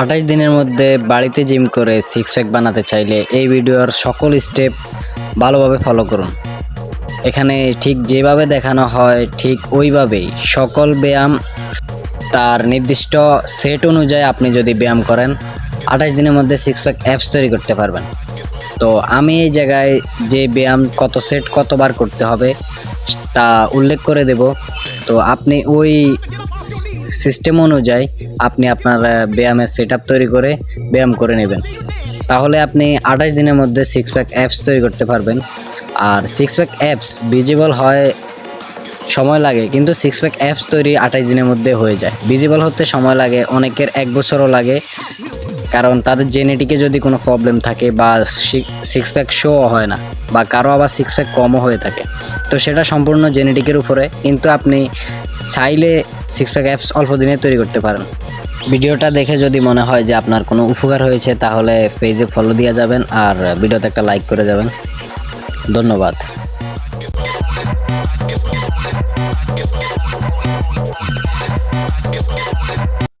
আঠাশ দিনের মধ্যে বাড়িতে জিম করে সিক্স প্যাক বানাতে চাইলে এই ভিডিওর সকল স্টেপ ভালোভাবে ফলো করুন। এখানে ঠিক যেভাবে দেখানো হয়, ঠিক ওইভাবেই সকল ব্যায়াম তার নির্দিষ্ট সেট অনুযায়ী আপনি যদি ব্যায়াম করেন, আঠাশ দিনের মধ্যে সিক্স প্যাক অ্যাপস তৈরি করতে পারবেন। তো আমি এই জায়গায় যে ব্যায়াম কত সেট কতবার করতে হবে, তা উল্লেখ করে দেব। তো আপনি ওই সিস্টেম অনুযায়ী আপনি আপনার ব্যায়ামের সেট তৈরি করে ব্যায়াম করে নেবেন। তাহলে আপনি আঠাশ দিনের মধ্যে সিক্স প্যাক অ্যাপস তৈরি করতে পারবেন। আর সিক্স প্যাক অ্যাপস ভিজিবল হয় সময় লাগে, কিন্তু সিক্স প্যাক অ্যাপস তৈরি আঠাশ দিনের মধ্যে হয়ে যায়। ভিজিবল হতে সময় লাগে, অনেকের এক বছরও লাগে। কারণ তাদের জেনেটিকে যদি কোনো প্রবলেম থাকে বা সিক্স প্যাক শো হয় না, বা কারও আবার সিক্স প্যাক কমও হয়ে থাকে। তো সেটা সম্পূর্ণ জেনেটিকের উপরে। কিন্তু আপনি চাইলে সিক্স প্যাক অ্যাপস অল্প দিনে তৈরি করতে পারেন। ভিডিওটা দেখে যদি মনে হয় যে আপনার কোনো উপকার হয়েছে, তাহলে পেজে ফলো দিয়ে যাবেন আর ভিডিওতে একটা লাইক করে যাবেন। ধন্যবাদ।